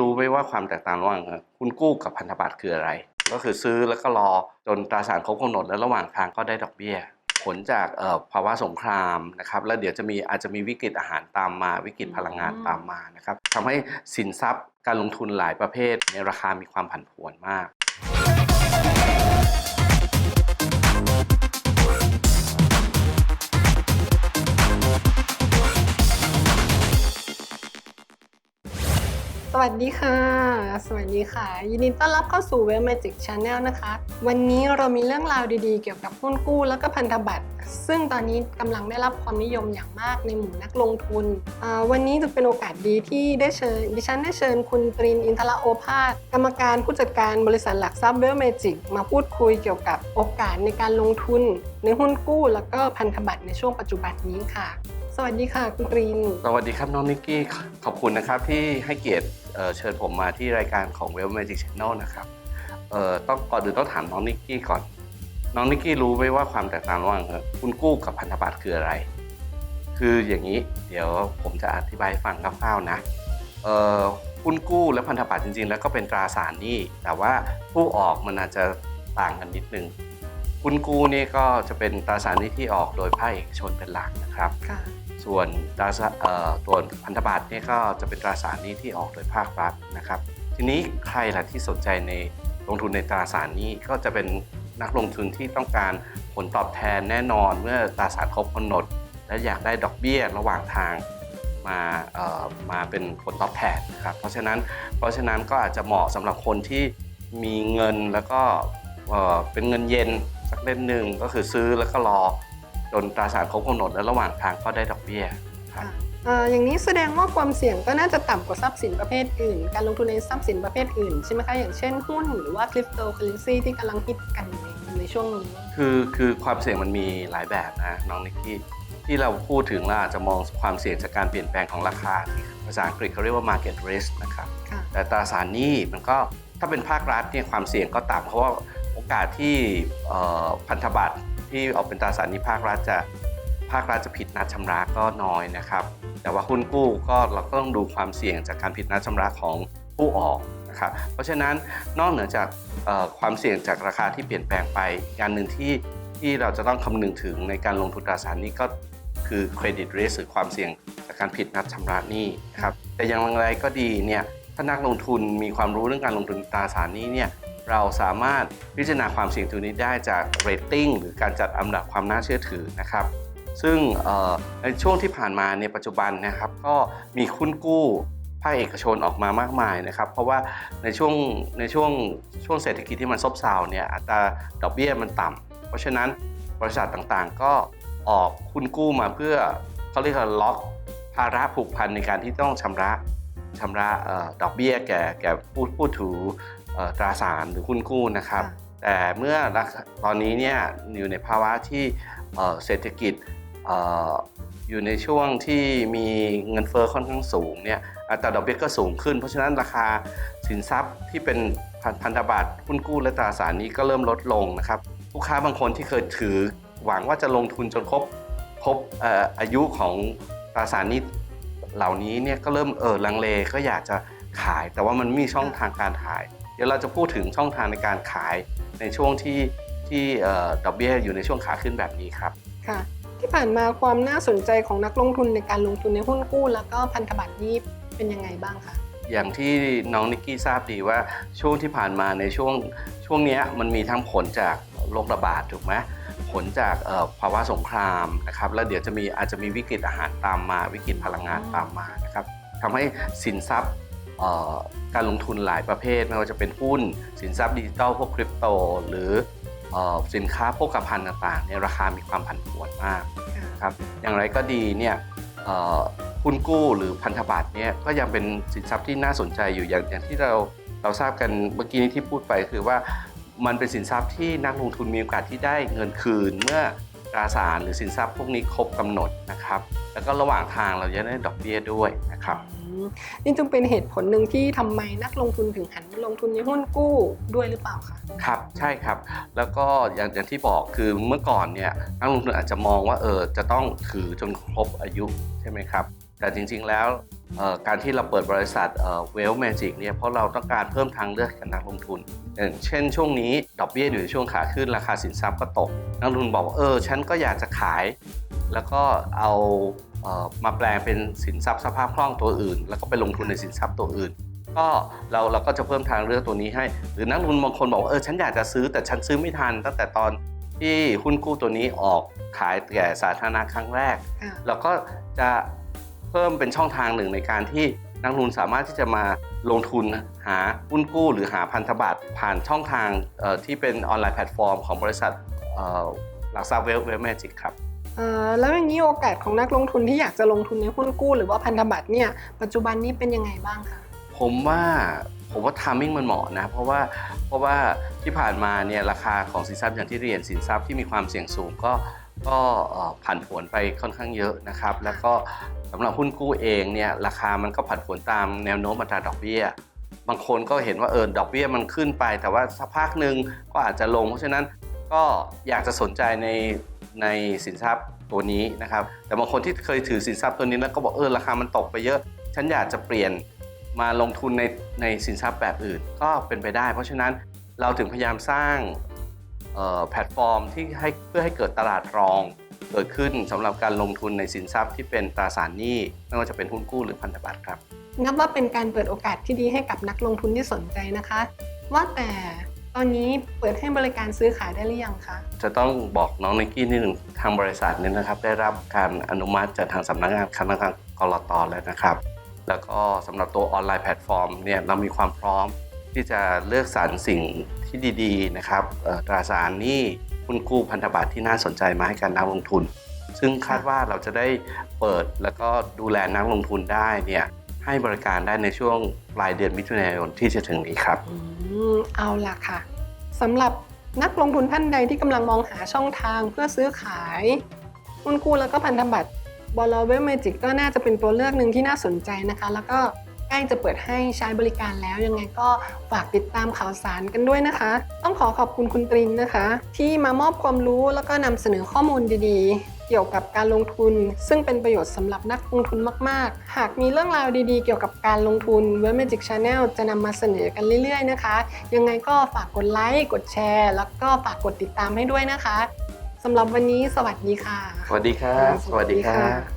รู้ไหมว่าความแตกต่างระหว่างคุณกู้กับพันธบัตรคืออะไร ก็คือซื้อแล้วก็รอจนตราสารครบกำหนดแล้วระหว่างทางก็ได้ดอกเบี้ย ผลจากภาวะสงครามนะครับ แล้วเดี๋ยวจะมีอาจจะมีวิกฤตอาหารตามมาวิกฤตพลังงานตามมานะครับทำให้สินทรัพย์การลงทุนหลายประเภทในราคามีความผันผวนมาก สวัสดีค่ะ สวัสดีค่ะ ยินดีต้อนรับเข้าสู่ w e l Magic Channel นะคะ วันนี้เรามีเรื่องราวดีๆ เกี่ยวกับหุ้นกู้แล้วก็พันธบัตร ซึ่งตอนนี้กำลังได้รับความนิยมอย่างมากในหมู่นักลงทุน วันนี้จะเป็นโอกาสดีที่ได้เชิญ ดิฉันได้เชิญคุณตรินอินทระโอภาส กรรมการผู้จัดการบริษัทหลักทรัพย์ w e l Magic มาพูดคุยเกี่ยวกับโอกาสในการลงทุน ในหุ้นกู้แล้วก็พันธบัตรในช่วงปัจจุบันนี้ค่ะ สวัสดีค่ะคุณตรินสวัสดีครับน้องนิกกี้ ขอบคุณนะครับที่ให้เกียรติเชิญผมมาที่รายการของ w e l l Magic Channel นะครับต้องก่อนอื่นต้องถามน้องนิกกี้ก่อน น้องนิกกี้รู้ไหมว่าความแตกต่างระหว่างหุ้นกู้กับพันธบัตรคืออะไร คืออย่างนี้เดี๋ยวผมจะอธิบายฟังคร่าวๆนะเอ่อหุ้นกู้และพันธบัตรจริงๆ แล้วก็เป็นตราสารหนี้แต่ว่าผู้ออกมันอาจจะต่างกันนิดนึง หุ้นกู้นี่ก็จะเป็นตราสารหนี้ที่ออกโดยภาคเอกชนเป็นหลักนะครับค่ะส่วนตราสารเอ่อตัวพันธบัตรเนี่ยก็จะเป็นตราสารหนี้ที่ออกโดยภาครัฐนะครับ ทีนี้ใครล่ะที่สนใจในลงทุนในตราสารหนี้ก็จะเป็นนักลงทุนที่ต้องการผลตอบแทนแน่นอนเมื่อตราสารครบกำหนด และอยากได้ดอกเบี้ยระหว่างทางมาเอ่อมาเป็นผลตอบแทนนะครับ เพราะฉะนั้นเพราะฉะนั้นก็อาจจะเหมาะสำหรับคนที่มีเงินแล้วก็เอ่อเป็นเงินเย็นสัก เล่มหนึ่งก็คือซื้อแล้วก็รอจนตราสารครบกำหนดแล้วระหว่างทางก็ได้ดอกเบี้ยครับเอ่ออย่างนี้แสดงว่าความเสี่ยงก็น่าจะต่ำกว่าทรัพย์สินประเภทอื่น การลงทุนในทรัพย์สินประเภทอื่นใช่ไหมคะอย่างเช่นหุ้นหรือว่าคริปโตเคอเรนซีที่กำลังฮิตกันในในช่วงนี้คือคือความเสี่ยงมันมีหลายแบบนะน้องนิกกี้ที่เราพูดถึงเราอาจจะมองความเสี่ยงจากการเปลี่ยนแปลงของราคาที่ภาษาอังกฤษเขาเรียกว่า market risk นะครับค่ะแต่ตราสารหนี้มันก็ถ้าเป็นภาครัฐเนี่ยความเสี่ยงก็ต่ำเพราะว่าโอกาสที่พันธบัตรที่ออกเป็นตราสารหนี้ภาครัฐจะภาครัฐจะผิดนัดชำระก็น้อยนะครับ แต่ว่าหุ้นกู้ก็เราก็ต้องดูความเสี่ยงจากการผิดนัดชำระของผู้ออกนะครับ เพราะฉะนั้นนอกเหนือจากความเสี่ยงจากราคาที่เปลี่ยนแปลงไปอีการหนึ่งที่ที่เราจะต้องคำนึงถึงในการลงทุนตราสารนี้ก็คือเครดิตเรสหรือความเสี่ยงจากการผิดนัดชำระหนี้นะครับแต่อย่างไรก็ดีเนี่ยถ้านักลงทุนมีความรู้เรื่องการลงทุนตราสารนี้เนี่ย เราสามารถพิจารณาความเสี่ยงตัวนี้ได้จากเรตติ้งหรือการจัดอันดับความน่าเชื่อถือนะครับ ซึ่งในช่วงที่ผ่านมาในปัจจุบันนะครับ ก็มีหุ้นกู้ภาคเอกชนออกมามากมายนะครับ เพราะว่าในช่วงในช่วงช่วงเศรษฐกิจที่มันซบเซาเนี่ยอัตราดอกเบี้ยมันต่ำเพราะฉะนั้นบริษัทต่างๆ ก็ออกหุ้นกู้มาเพื่อเขาเรียกว่าล็อกภาระผูกพันในการที่ต้องชำระชำระออดอกเบี้ยแก่แก่ผู้ผู้ถือ ตราสารหรือหุ้นกู้นะครับ แต่เมื่อราคาตอนนี้เนี่ยอยู่ในภาวะที่เอ่อเศรษฐกิจเอ่ออยู่ในช่วงที่มีเงินเฟ้อค่อนข้างสูงเนี่ยอัตราดอกเบี้ยก็สูงขึ้น เพราะฉะนั้นราคาสินทรัพย์ที่เป็นพันพันธบัตรหุ้นกู้และตราสารหนี้ก็เริ่มลดลงนะครับลูกค้าบางคนที่เคยถือหวังว่าจะลงทุนจนครบครบเอ่ออายุของตราสารหนี้เหล่านี้เนี่ยก็เริ่มเออลังเลก็อยากจะขาย แต่ว่ามันไม่มีช่องทางการขายเดี๋ยวเราจะพูดถึงช่องทางในการขายในช่วงที่ที่เอ่อดอกเบี้ยอยู่ในช่วงขาขึ้นแบบนี้ครับค่ะที่ผ่านมาความน่าสนใจของนักลงทุนในการลงทุนในหุ้นกู้ แล้วก็พันธบัตรนี้เป็นยังไงบ้างคะอย่างที่น้องนิกกี้ทราบดีว่าช่วงที่ผ่านมาในช่วงช่วงเนี้ยมันมีทั้งผลจากโรคระบาดถูกไหมผลจากเอ่อภาวะสงครามนะครับแล้วเดี๋ยวจะมีอาจจะมีวิกฤตอาหารตามมา วิกฤตพลังงานตามมานะครับทำให้สินทรัพย์เอ่อ การลงทุนหลายประเภทไม่ว่าจะเป็นหุ้น สินทรัพย์ดิจิทัลพวกคริปโต หรือเอ่อสินค้าโภคภัณฑ์ต่างๆเนี่ยราคามีความผันผวนมากครับอย่างไรก็ดีเนี่ยเอ่อหุ้นกู้หรือพันธบัตรเนี่ยก็ยังเป็นสินทรัพย์ที่น่าสนใจอยู่อย่างอย่างที่เราเราทราบกันเมื่อกี้นี้ที่พูดไปคือว่ามันเป็นสินทรัพย์ที่นักลงทุนมีโอกาสที่ได้เงินคืนเมื่อตราสารหรือสินทรัพย์พวกนี้ครบกำหนดนะครับ แล้วก็ระหว่างทางเราจะได้ดอกเบี้ยด้วยนะครับอืม นี่จึงเป็นเหตุผลหนึ่งที่ทำไมนักลงทุนถึงหันมาลงทุนในหุ้นกู้ด้วยหรือเปล่าคะครับใช่ครับ แล้วก็อย่างอย่างที่บอกคือเมื่อก่อนเนี่ยนักลงทุนอาจจะมองว่าเออจะต้องถือจนครบอายุใช่ไหมครับ แต่จริงๆแล้วการที่เราเปิดบริษัทเวลแมจิกเนี่ยเพราะเราต้องการเพิ่มทางเลือกให้กับนักลงทุนอย่างเช่นช่วงนี้ดอกเบี้ยอยู่ในช่วงขาขึ้นราคาสินทรัพย์ก็ตก นักลงทุนบอกว่าเออฉันก็อยากจะขาย แล้วก็เอา มาแปลงเป็นสินทรัพย์สภาพคล่องตัวอื่น แล้วก็ไปลงทุนในสินทรัพย์ตัวอื่น ก็เราเราก็จะเพิ่มทางเลือกตัวนี้ให้ หรือนักลงทุนบางคนบอกว่าเออฉันอยากจะซื้อแต่ฉันซื้อไม่ทัน ตั้งแต่ตอนที่หุ้นกู้ตัวนี้ออกขายแก่สาธารณะครั้งแรกค่ะเราก็จะเพิ่มเป็นช่องทางหนึ่งในการที่นักลงทุนสามารถที่จะมาลงทุนหาหุ้นกู้หรือหาพันธบัตรผ่านช่องทางเอ่อที่เป็นออนไลน์แพลตฟอร์มของบริษัทเอ่อหลักทรัพย์เวลเวลแมจิกครับเอ่อ แล้วอย่างนี้โอกาสของนักลงทุนที่อยากจะลงทุนในหุ้นกู้ หรือว่าพันธบัตรเนี่ยปัจจุบันนี้เป็นยังไงบ้างคะผมว่าผมว่าทามมิ่งมันเหมาะนะเพราะว่าเพราะว่าที่ผ่านมาเนี่ยราคาของสินทรัพย์อย่างที่เรียนสินทรัพย์ที่มีความเสี่ยงสูงก็ก็ผันผวนไปค่อนข้างเยอะนะครับ แล้วก็สำหรับหุ้นกู้เองเนี่ยราคามันก็ผันผวนตามแนวโน้มอัตราดอกเบี้ย บางคนก็เห็นว่าเออดอกเบี้ยมันขึ้นไป แต่ว่าสักพักหนึ่งก็อาจจะลงเพราะฉะนั้น ก็อยากจะสนใจในในสินทรัพย์ตัวนี้นะครับ แต่บางคนที่เคยถือสินทรัพย์ตัวนี้แล้วก็บอกเออราคามันตกไปเยอะ ฉันอยากจะเปลี่ยนมาลงทุนในในสินทรัพย์แบบอื่นก็เป็นไปได้ เพราะฉะนั้นเราถึงพยายามสร้างแพลตฟอร์มที่ให้เพื่อให้เกิดตลาดรอง เกิดขึ้นสำหรับการลงทุนในสินทรัพย์ที่เป็นตราสารหนี้ไม่ว่าจะเป็นหุ้นกู้หรือพันธบัตรครับนับว่าเป็นการเปิดโอกาสที่ดีให้กับนักลงทุนที่สนใจนะคะ ว่าแต่ ตอนนี้เปิดให้บริการซื้อขายได้หรือยังคะ จะต้องบอกน้องนิกกี้นิดหนึ่งทางบริษัทเนี่ยนะครับ ได้รับการอนุมัติจากทางสำนักงานคณะกรรมการกรตแล้วนะครับ แล้วก็สำหรับตัวออนไลน์แพลตฟอร์มเนี่ยเรามีความพร้อมที่จะเลือกสรรสิ่งที่ดีๆนะครับเอ่อตราสารหนี้หุ้นกู้พันธบัตรที่น่าสนใจมาให้การนักลงทุน ซึ่งคาดว่าเราจะได้เปิดแล้วก็ดูแลนักลงทุนได้เนี่ย ให้บริการได้ในช่วงปลายเดือนมิถุนายนที่จะถึงนี้ครับ อืมเอาล่ะค่ะสำหรับนักลงทุนท่านใดที่กำลังมองหาช่องทางเพื่อซื้อขายหุ้นกู้แล้วก็พันธบัตรบอลเวลเมจิกก็น่าจะเป็นตัวเลือกหนึ่งที่น่าสนใจนะคะ แล้วก็ใกล้จะเปิดให้ใช้บริการแล้วยังไงก็ฝากติดตามข่าวสารกันด้วยนะคะ ต้องขอขอบคุณคุณตรินนะคะ ที่มามอบความรู้แล้วก็นำเสนอข้อมูลดีๆ เกี่ยวกับการลงทุน ซึ่งเป็นประโยชน์สำหรับนักลงทุนมาก ๆ หากมีเรื่องราวดีๆ เกี่ยวกับการลงทุน w e b Magic Channel จะนำมาเสนอกันเรื่อย ๆ นะคะ ยังไงก็ฝากกดไลค์กดแชร์ แล้วก็ฝากกดติดตามให้ด้วยนะคะสำหรับวันนี้สวัสดีค่ะ สวัสดีครับ สวัสดีครับ